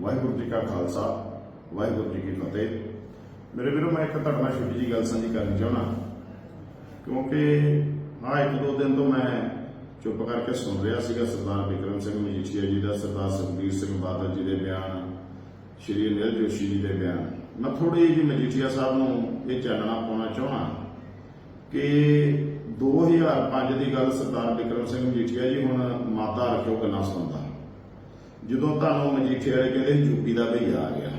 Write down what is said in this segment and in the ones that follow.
ਵਾਹਿਗੁਰੂ ਜੀ ਕਾ ਖਾਲਸਾ, ਵਾਹਿਗੁਰੂ ਜੀ ਕੀ ਫਤਿਹ। ਮੇਰੇ ਵੀਰੋ, ਮੈਂ ਇੱਕ ਤੁਹਾਡੇ ਨਾਲ ਛੋਟੀ ਜੀ ਗੱਲ ਸਾਂਝੀ ਕਰਨੀ ਚਾਹਣਾ ਕਿਉਂਕਿ ਆ ਇੱਕ ਦੋ ਦਿਨ ਤੋਂ ਮੈਂ ਚੁੱਪ ਕਰਕੇ ਸੁਣ ਰਿਹਾ ਸੀਗਾ ਸਰਦਾਰ ਵਿਕਰਮ ਸਿੰਘ ਮਜੀਠੀਆ ਜੀ ਦਾ, ਸਰਦਾਰ ਸੁਖਬੀਰ ਸਿੰਘ ਬਾਦਲ ਜੀ ਦੇ ਬਿਆਨ, ਸ਼੍ਰੀ ਅਨਿਲ ਜੋਸ਼ੀ ਜੀ ਦੇ ਬਿਆਨ। ਮੈਂ ਥੋੜੀ ਜਿਹੀ ਮਜੀਠੀਆ ਸਾਹਿਬ ਨੂੰ ਇਹ ਚਾਨਣਾ ਪਾਉਣਾ ਚਾਹਣਾ ਕਿ 2005 ਦੀ ਗੱਲ ਸਰਦਾਰ ਵਿਕਰਮ ਸਿੰਘ ਮਜੀਠੀਆ ਜੀ ਹੁਣ ਮਾਤਾ ਰੱਖਿਓ ਗੱਲਾਂ ਸੁਣਦਾ। ਜਦੋਂ ਤੁਹਾਨੂੰ ਮਜੀਠੀਆ ਵਾਲੇ ਕਹਿੰਦੇ ਯੂਪੀ ਦਾ ਭਈਆ ਆ ਗਿਆ,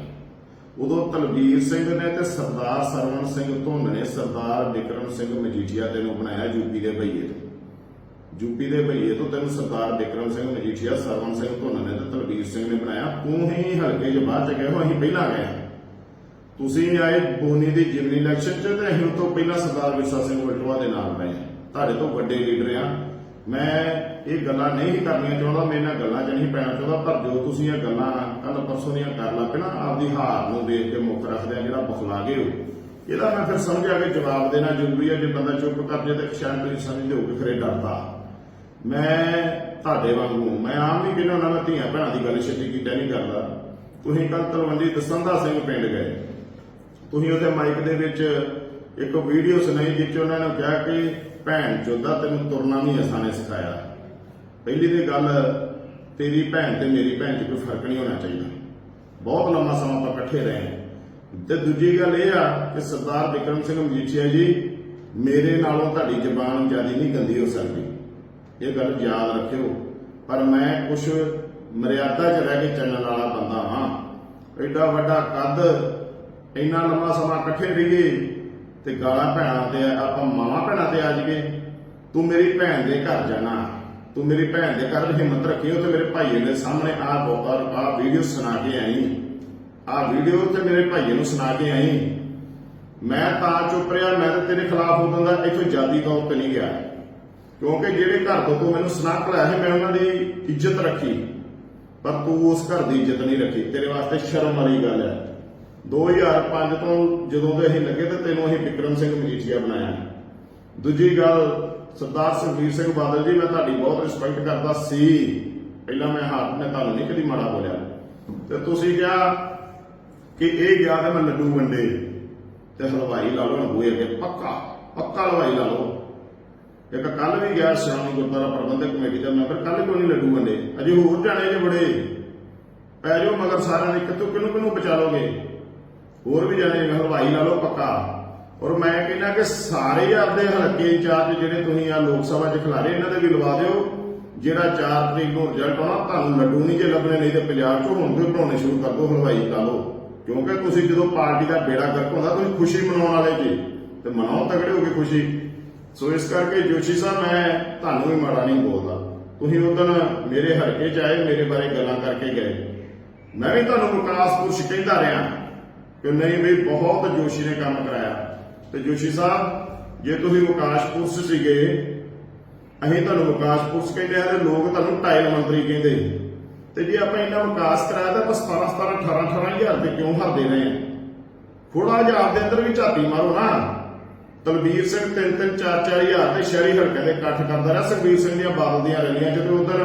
ਉਦੋਂ ਤਲਵੀਰ ਸਿੰਘ ਨੇ ਤੇ ਸਰਦਾਰ ਸਰਵਣ ਸਿੰਘ ਧੁੰਨ ਨੇ ਸਰਦਾਰ ਵਿਕਰਮ ਸਿੰਘ ਮਜੀਠੀਆ ਤੈਨੂੰ ਬਣਾਇਆ ਯੂਪੀ ਦੇ ਭਈਏ ਤੋਂ। ਯੂਪੀ ਦੇ ਭਈਏ ਤੋਂ ਤੈਨੂੰ ਸਰਦਾਰ ਵਿਕਰਮ ਸਿੰਘ ਮਜੀਠੀਆ, ਸਰਵਣ ਸਿੰਘ ਧੁੰਨ ਨੇ ਤੇ ਤਲਵੀਰ ਸਿੰਘ ਨੇ ਬਣਾਇਆ। ਤੂੰ ਹੀ ਹਲਕੇ ਚ ਬਾਅਦ ਚ ਗਏ ਹੋ, ਅਸੀਂ ਪਹਿਲਾਂ ਗਏ ਤੁਸੀਂ ਆਏ ਬੋਨੀ ਦੀ ਜਿਮਨੀ ਇਲੈਕਸ਼ਨ ਚ ਤੇ ਅਸੀਂ ਉਹ ਤੋਂ ਪਹਿਲਾਂ ਸਰਦਾਰ ਵਿਰਸਾ ਸਿੰਘ ਵਲਟੋਆ ਦੇ ਨਾਲ ਰਹੇ ਹਾਂ। ਤੁਹਾਡੇ ਤੋਂ ਵੱਡੇ ਲੀਡਰ ਆ ਮੈਂ ਇਹ ਗੱਲਾਂ ਨਹੀਂ ਕਰਨੀਆਂ ਚਾਹੁੰਦਾ, ਮੇਰੇ ਨਾਲ ਗੱਲਾਂ ਚ ਨਹੀਂ ਪੈਣਾ ਚਾਹੁੰਦਾ, ਪਰ ਜੋ ਤੁਸੀਂ ਇਹ ਗੱਲਾਂ ਕੱਲ ਪਰਸੋਂ ਦੀਆਂ ਕਰ ਲੱਗ ਪਏ ਨਾ, ਆਪਦੀ ਹਾਰ ਨੂੰ ਦੇਖ ਕੇ ਮੁੱਖ ਰੱਖਦੇ ਆ, ਜਿਹੜਾ ਬਖਲਾ ਗਏ ਹੋ ਇਹਦਾ ਮੈਂ ਫਿਰ ਸਮਝਿਆ ਕਿ ਜਵਾਬ ਦੇਣਾ ਜ਼ਰੂਰੀ ਹੈ ਜੇ ਬੰਦਾ ਚੁੱਪ ਕਰ ਜੇ ਤਾਂ ਸ਼ਾਇਦ ਤੁਸੀਂ ਸਮਝਦੇ ਹੋ ਕਿ ਖਰੇ ਡਰਦਾ। ਮੈਂ ਤੁਹਾਡੇ ਵਾਂਗੂ, ਮੈਂ ਆਮ ਨਹੀਂ ਕਿਹਨਾਂ ਨਾਲ ਧੀਆਂ ਭੈਣਾਂ ਦੀ ਗੱਲ ਛੇਤੀ ਕੀਤਾ ਨਹੀਂ ਕਰਦਾ। ਤੁਸੀਂ ਕੱਲ ਤਲਵੰਡੀ ਦਸੰਦਾ ਸਿੰਘ ਪਿੰਡ ਗਏ। ਤੁਸੀਂ ਉਹਦੇ ਮਾਈਕ ਦੇ ਵਿੱਚ ਇੱਕ ਵੀਡੀਓ ਸੁਣਾਈ ਜਿਸ 'ਚ ਉਹਨਾਂ ਨੇ ਕਿਹਾ ਕਿ ਭੈਣ ਚੋਦਾ ਤੈਨੂੰ ਤੁਰਨਾ ਨਹੀਂ ਅਸਾਂ ਨੇ ਸਿਖਾਇਆ ਪਹਿਲੀ ਤੇ ਗੱਲ, ਤੇਰੀ ਭੈਣ ਤੇ ਮੇਰੀ ਭੈਣ 'ਚ ਕੋਈ ਫ਼ਰਕ ਨਹੀਂ ਹੋਣਾ ਚਾਹੀਦਾ। ਬਹੁਤ ਲੰਮਾ ਸਮਾਂ ਆਪਾਂ ਇਕੱਠੇ ਰਹੇ ਤੇ ਦੂਜੀ ਗੱਲ ਇਹ ਆ ਕਿ ਸਰਦਾਰ ਵਿਕਰਮ ਸਿੰਘ ਮਜੀਠੀਆ ਜੀ, ਮੇਰੇ ਨਾਲੋਂ ਤੁਹਾਡੀ ਜ਼ਬਾਨ ਜ਼ਿਆਦਾ ਨਹੀਂ ਗੰਦੀ ਹੋ ਸਕਦੀ। ਇਹ ਗੱਲ ਯਾਦ ਰੱਖਿਓ। ਪਰ ਮੈਂ ਕੁਝ ਮਰਿਆਦਾ 'ਚ ਰਹਿ ਕੇ ਚੱਲਣ ਵਾਲਾ ਬੰਦਾ ਹਾਂ। ਐਡਾ ਵੱਡਾ ਕੱਦ, ਇੰਨਾ ਲੰਮਾ ਸਮਾਂ ਇਕੱਠੇ ਰਹੀਏ ਤੇ ਗਾਲਾਂ ਭੈਣਾਂ ਤੇ ਆਪਾਂ ਮਾਵਾਂ ਭੈਣਾਂ ਤੇ ਆ ਜਾਈਏ। ਤੂੰ ਮੇਰੀ ਭੈਣ ਦੇ ਘਰ ਜਾਣਾ। ਤੂੰ ਮੇਰੀ ਭੈਣ ਦੇ ਘਰ ਹਿੰਮਤ ਰੱਖੀ ਤੇ ਮੇਰੇ ਭਾਈਏ ਦੇ ਸਾਹਮਣੇ ਆ ਬੋਕਰ ਆ ਵੀਡੀਓ ਸੁਣਾ ਕੇ ਆਈ। ਆ ਵੀਡੀਓ ਤੇ ਮੇਰੇ ਭਾਈਏ ਨੂੰ ਸੁਣਾ ਕੇ ਆਈ। ਮੈਂ ਤਾਂ ਚੁੱਪ ਰਿਹਾ, ਮੈਂ ਤਾਂ ਤੇਰੇ ਖਿਲਾਫ ਉਦੋਂ ਦਾ ਇੱਥੋਂ ਜਾਦੀ ਤੌਰ ਤੇ ਨਹੀਂ ਗਿਆ। ਕਿਉਂਕਿ ਜਿਹੜੇ ਘਰ ਤੋਂ ਤੂੰ ਮੈਨੂੰ ਸੁਣਾ ਕਰਾਇਆ ਸੀ, ਮੈਂ ਉਹਨਾਂ ਦੀ ਇੱਜ਼ਤ ਰੱਖੀ। ਪਰ ਤੂੰ ਉਸ ਘਰ ਦੀ ਇੱਜ਼ਤ ਨਹੀਂ ਰੱਖੀ। ਤੇਰੇ ਵਾਸਤੇ ਸ਼ਰਮ ਵਾਲੀ ਗੱਲ ਹੈ। 2005 ਤੋਂ ਜਦੋਂ ਦੇ ਅਸੀਂ ਲੱਗੇ ਤੇ ਤੈਨੂੰ ਅਸੀਂ ਵਿਕਰਮ ਸਿੰਘ ਮਜੀਠੀਆ ਬਣਾਇਆ। ਦੂਜੀ ਗੱਲ, ਸਰਦਾਰ ਸੁਖਬੀਰ ਸਿੰਘ ਬਾਦਲ ਜੀ, ਮੈਂ ਤੁਹਾਡੀ ਬਹੁਤ ਰਿਸਪੈਕਟ ਕਰਦਾ ਸੀ। ਪਹਿਲਾਂ ਮੈਂ ਹੱਥ ਮੈਂ ਤੁਹਾਨੂੰ ਨਹੀਂ ਕਦੀ ਮਾੜਾ ਬੋਲਿਆ। ਤੇ ਤੁਸੀਂ ਕਿਹਾ ਕਿ ਇਹ ਗਿਆ ਤੇ ਮੈਂ ਲੱਡੂ ਵੰਡੇ ਤੇ ਹਲਵਾਈ ਲਾ ਲਓ ਬੂਏ ਅੱਗੇ, ਪੱਕਾ ਪੱਕਾ ਹਲਵਾਈ ਲਾ ਲਓ। ਇੱਕ ਕੱਲ ਵੀ ਗਿਆ ਸ਼੍ਰੋਮਣੀ ਗੁਰਦੁਆਰਾ ਪ੍ਰਬੰਧਕ ਕਮੇਟੀ ਦਾ ਮੈਂਬਰ ਕੱਲ ਕਿਉਂ ਨਹੀਂ ਲੱਡੂ ਵੰਡੇ? ਅਜੇ ਹੋਰ ਜਾਣੇ ਜੇ ਬੜੇ। ਪੈ ਜਾਓ, ਮਗਰ ਸਾਰਿਆਂ ਦੇ ਕਿਤੋਂ ਕਿਹਨੂੰ ਕਿਹਨੂੰ ਬਚਾ ਲੋਗੇ ਹੋਰ ਵੀ ਜਾਣੇ ਹਲਵਾਈ ਲਾ ਲਓ ਪੱਕਾ। ਔਰ ਮੈਂ ਕਹਿੰਦਾ ਕਿ ਸਾਰੇ ਆਪਦੇ ਹਲਕੇ ਇੰਚਾਰਜ ਜਿਹੜੇ ਤੁਸੀਂ ਆ ਲੋਕ ਸਭਾ 'ਚ ਖਿਲਾਰੇ, ਇਹਨਾਂ ਦੇ ਵੀ ਲਵਾ ਦਿਓ। ਜਿਹੜਾ 4 ਤਰੀਕ ਨੂੰ ਰਿਜ਼ਲਟ ਆਉਣਾ, ਤੁਹਾਨੂੰ ਲੱਡੂ ਨਹੀਂ ਜੇ ਲੱਭਣੇ, ਨਹੀਂ ਤੇ ਪੰਜਾਬ 'ਚੋਂ ਹੁਣ ਤੋਂ ਬਣਾਉਣੇ ਸ਼ੁਰੂ ਕਰ ਦਿਓ, ਹਲਵਾਈ ਲਾ ਲਓ। ਕਿਉਂਕਿ ਤੁਸੀਂ ਜਦੋਂ ਪਾਰਟੀ ਦਾ ਬੇੜਾ ਗਰਕ ਹੁੰਦਾ, ਤੁਸੀਂ ਖੁਸ਼ੀ ਮਨਾਉਣ ਵਾਲੇ ਜੀ, ਤੇ ਮਨਾਓ, ਤਗੜੇ ਹੋ ਕੇ ਖੁਸ਼ੀ। ਸੋ ਇਸ ਕਰਕੇ ਜੋਸ਼ੀ ਸਾਹਿਬ, ਮੈਂ ਤੁਹਾਨੂੰ ਵੀ ਮਾੜਾ ਨਹੀਂ ਬੋਲਦਾ। ਤੁਸੀਂ ਉਦੋਂ ਮੇਰੇ ਹਲਕੇ 'ਚ ਆਏ, ਮੇਰੇ ਬਾਰੇ ਗੱਲਾਂ ਕਰਕੇ ਗਏ। ਮੈਂ ਵੀ ਤੁਹਾਨੂੰ ਵਿਕਾਸਪੁਰ ਕਹਿੰਦਾ ਰਿਹਾ। ਕਿ ਨਹੀਂ ਬਈ ਬਹੁਤ ਜੋਸ਼ੀ ਨੇ ਕੰਮ ਕਰਾਇਆ। ਤੇ ਜੋਸ਼ੀ ਸਾਹਿਬ, ਜੇ ਤੁਸੀਂ ਵਿਕਾਸਪੁਰ ਸੀਗੇ, ਅਸੀਂ ਤੁਹਾਨੂੰ ਵਿਕਾਸਪੁਰ ਕਹਿੰਦੇ ਆ ਤੇ ਲੋਕ ਤੁਹਾਨੂੰ ਟਾਇਲ ਮੰਤਰੀ ਕਹਿੰਦੇ। ਤੇ ਜੇ ਆਪਾਂ ਇੰਨਾ ਵਿਕਾਸ ਕਰਾਇਆ ਤਾਂ ਬਸ 17 17 18 18000 ਦੇ ਕਿਉਂ ਹਰਦੇ ਰਹੇ ਥੋੜਾ ਜਿਹਾ ਆਪਦੇ ਅੰਦਰ ਵੀ ਝਾਤੀ ਮਾਰੋ ਨਾ। ਤਲਬੀਰ ਸਿੰਘ 3 3 4 4000 ਤੇ ਸ਼ਹਿਰੀ ਹਲਕੇ ਦੇ ਇਕੱਠ ਕਰਦਾ ਰਿਹਾ, ਸੁਖਬੀਰ ਸਿੰਘ ਦੀਆਂ ਬਾਦਲ ਦੀਆਂ ਰੈਲੀਆਂ ਜਦੋਂ ਉਧਰ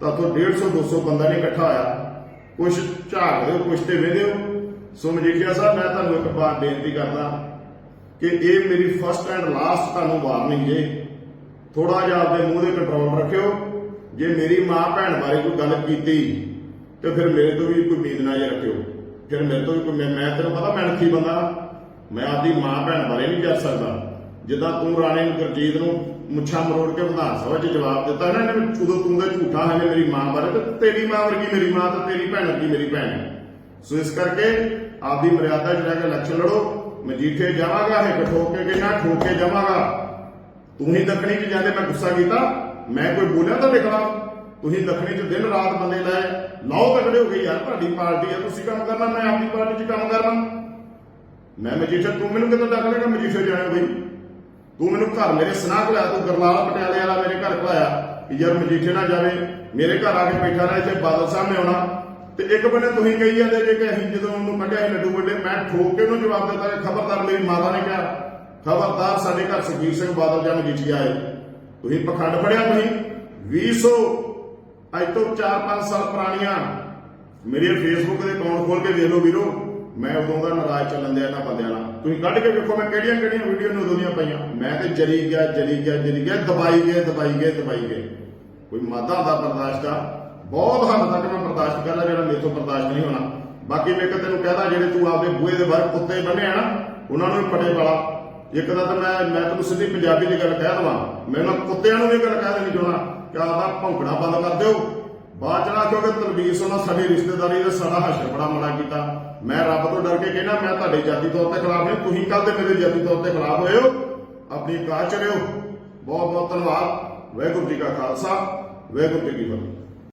ਤਾਂ ਤੋਂ 150 200 ਬੰਦਾ ਨਹੀਂ ਇਕੱਠਾ ਹੋਇਆ। ਕੁਝ ਝਾਕਦੇ ਹੋ ਕੁਝ ਤੇ ਵੇਦੇ ਹੋ ਸੋ ਮਜੀਠੀਆ ਸਾਹਿਬ, ਮੈਂ ਤੁਹਾਨੂੰ ਇੱਕ ਵਾਰ ਬੇਨਤੀ ਕਰਦਾ ਕਿ ਇਹ ਮੇਰੀ ਫਸਟ ਐਂਡ ਲਾਸਟ ਤੁਹਾਨੂੰ ਵਾਰਨਿੰਗ ਜੇ। ਥੋੜਾ ਜਿਹਾ ਆਪਦੇ ਮੂੰਹ ਦੇ ਕੰਟਰੋਲ ਰੱਖਿਓ। ਜੇ ਮੇਰੀ ਮਾਂ ਭੈਣ ਬਾਰੇ ਕੋਈ ਗੱਲ ਕੀਤੀ, ਤੇ ਫਿਰ ਮੇਰੇ ਤੋਂ ਵੀ ਕੋਈ ਉਮੀਦ ਨਾ ਜੇ ਰੱਖਿਓ। ਫਿਰ ਮੇਰੇ ਤੋਂ ਵੀ ਕੋਈ ਮੈਂ ਤੈਨੂੰ ਪਤਾ ਮੈਂ ਕੀ ਬੰਦਾ। ਮੈਂ ਆਪਦੀ ਮਾਂ ਭੈਣ ਬਾਰੇ ਨਹੀਂ ਕਰ ਸਕਦਾ। ਜਿੱਦਾਂ ਤੂੰ ਰਾਣੇ ਨੂੰ ਗੁਰਜੀਤ ਨੂੰ ਮੁੱਛਾਂ ਮਰੋੜ ਕੇ ਵਿਧਾਨ ਸਭਾ 'ਚ ਜਵਾਬ ਦਿੱਤਾ ਨਾ, ਇਹਨੇ ਵੀ ਉਦੋਂ ਤੂੰ ਦਾ ਝੂਠਾ ਹੈ ਮੇਰੀ ਮਾਂ ਬਾਰੇ, ਤੇ ਤੇਰੀ ਮਾਂ ਵਰਗੀ ਮੇਰੀ ਮਾਂ, ਤੇ ਤੇਰੀ ਭੈਣ ਵਰਗੀ ਮੇਰੀ ਭੈਣ ਸੋ ਇਸ ਕਰਕੇ ਆਪਦੀ ਮਰਿਆਦਾ 'ਚ ਰਹਿ ਇਲੈਕਸ਼ਨ ਲੜੋ ਮਜੀਠੇ ਜਾਵਾਂਗਾ, ਇਹ ਠੋਕ ਕੇ ਨਾ ਠੋਕ ਕੇ ਜਾਵਾਂਗਾ। ਤੂੰ ਹੀ ਦੱਖਣੀ 'ਚ ਜਾਂਦੇ, ਮੈਂ ਗੁੱਸਾ ਕੀਤਾ, ਮੈਂ ਕੋਈ ਬੋਲਿਆ ਤੁਹਾਡੇ ਖਿਲਾਫ ਤੁਸੀਂ ਦੱਖਣੀ 'ਚ ਦਿਨ ਰਾਤ ਬੰਦੇ ਲਾਏ ਲਾਓ ਤਕੜੇ ਹੋ ਗਏ ਯਾਰ ਤੁਹਾਡੀ ਪਾਰਟੀ ਆ, ਤੁਸੀਂ ਕੰਮ ਕਰਨਾ, ਮੈਂ ਆਪਣੀ ਪਾਰਟੀ 'ਚ ਕੰਮ ਕਰਨਾ। ਮੈਂ ਮਜੀਠਾ, ਤੂੰ ਮੈਨੂੰ ਕਿੱਦਾਂ ਡੱਕ ਲੇਗਾ ਮਜੀਠੇ ਜਾਣਾ ਬਈ? ਤੂੰ ਮੈਨੂੰ ਘਰ ਮੇਰੇ ਸਨਾਹ ਲਾਇਆ ਤੂੰ ਗਰਲਾਲ ਪਟਿਆਲੇ ਵਾਲਾ ਮੇਰੇ ਘਰ ਖਲਾਇਆ ਕਿ ਯਾਰ ਮਜੀਠੇ ਨਾ ਜਾਵੇ, ਮੇਰੇ ਘਰ ਆ ਕੇ ਬੈਠਾ ਰਿਹਾ, ਇੱਥੇ ਬਾਦਲ ਸਾਹਿਬ ਨੇ ਆਉਣਾ। ਤੇ ਇੱਕ ਬੰਨੇ ਤੁਸੀਂ ਕਹੀ ਜਾਂਦੇ ਜੇ ਕਿ ਅਸੀਂ ਜਦੋਂ ਉਹਨੂੰ ਕੱਢਿਆ ਸੀ ਲੱਡੂ ਵੱਡੇ, ਮੈਂ ਠੋਕ ਕੇ ਉਹਨੂੰ ਜਵਾਬ ਦਿੱਤਾ ਕਿ ਖਬਰਦਾਰ ਮੇਰੀ ਮਾਤਾ ਨੇ ਕਿਹਾ, ਖਬਰਦਾਰ ਸਾਡੇ ਘਰ ਸੁਖਬੀਰ ਸਿੰਘ ਬਾਦਲ ਜਾਂ ਮਜੀਠੀਆ ਆਏ। ਤੁਸੀਂ ਪਖੰਡ ਫੜਿਆ ਤੁਸੀਂ? 200 ਅੱਜ ਤੋਂ 4-5 ਸਾਲ ਪੁਰਾਣੀਆਂ। ਮੇਰੇ ਫੇਸਬੁੱਕ ਦੇ ਅਕਾਊਂਟ ਖੋਲ ਕੇ ਵੇਖ ਲਓ ਵੀਰੋ, ਮੈਂ ਉਦੋਂ ਦਾ ਨਾਰਾਜ਼ ਚੱਲਣ ਦਿਆ ਇਹਨਾਂ ਬੰਦਿਆਂ ਨਾਲ। ਤੁਸੀਂ ਕੱਢ ਕੇ ਵੇਖੋ ਮੈਂ ਕਿਹੜੀਆਂ ਕਿਹੜੀਆਂ ਵੀਡੀਓ ਨੂੰ ਉਦੋਂ ਦੀਆਂ ਪਾਈਆਂ। ਮੈਂ ਤੇ ਜਰੀ ਗਿਆ ਜਰੀ ਗਿਆ ਜਰੀ ਗਿਆ, ਦਬਾਈ ਗਏ ਦਬਾਈ ਗਏ ਦਬਾਈ ਗਏ। ਕੋਈ ਮਾਦਾ ਦਾ ਬਰਦਾਸ਼ਤ ਆ। ਬਹੁਤ ਹੱਦ ਤੱਕ ਮੈਂ ਬਰਦਾਸ਼ਤ ਕਰ ਲਿਆ ਜਿਹੜਾ ਮੇਰੇ ਤੋਂ ਬਰਦਾਸ਼ਤ ਨਹੀਂ ਹੋਣਾ। ਬਾਕੀ ਮੈਂ ਇੱਕ ਤੈਨੂੰ ਕਹਦਾ, ਜਿਹੜੇ ਤੂੰ ਆਪਦੇ ਬੂਹੇ ਦੇ ਬਾਹਰ ਕੁੱਤੇ ਬੰਨੇ ਆ ਨਾ, ਉਹਨਾਂ ਨੂੰ ਵੀ ਪਟੇ ਵਾਲਾ ਇੱਕ ਦਾ ਤਾਂ ਮੈਂ ਮੈਂ ਤੈਨੂੰ ਸਿੱਧੀ ਪੰਜਾਬੀ ਦੀ ਗੱਲ ਕਹਿ ਦਵਾਂ। ਮੈਂ ਉਹਨਾਂ ਕੁੱਤਿਆਂ ਨੂੰ ਵੀ ਗੱਲ ਕਹਿ ਦੇਣੀ ਚਾਹਣਾ ਕਿ ਆਪਦਾ ਭੌਂਕਣਾ ਬੰਦ ਕਰ ਦਿਓ। ਬਾਅਦ ਚ ਕਿਉਂਕਿ ਤਲਬੀਸ ਉਹਨਾਂ ਸਾਡੀ ਰਿਸ਼ਤੇਦਾਰੀ ਦਾ ਸਾਡਾ ਹਸ਼ਰ ਬੜਾ ਮਾੜਾ ਕੀਤਾ। ਮੈਂ ਰੱਬ ਤੋਂ ਡਰ ਕੇ ਕਹਿਣਾ, ਮੈਂ ਤੁਹਾਡੇ ਜਾਤੀ ਤੌਰ ਤੇ ਖਿਲਾਫ ਨਹੀਂ, ਤੁਸੀਂ ਕੱਲ ਤੇ ਮੇਰੇ ਜਾਤੀ ਤੌਰ ਤੇ ਖਿਲਾਫ ਹੋਏ ਹੋ। ਆਪਣੀ ਕਾਰ ਚ ਰਹੋ। ਬਹੁਤ ਬਹੁਤ ਧੰਨਵਾਦ। ਵਾਹਿਗੁਰੂ ਜੀ ਕਾ ਖਾਲਸਾ, ਵਾਹਿਗੁਰੂ ਜੀ ਕੀ ਫਤਿਹ।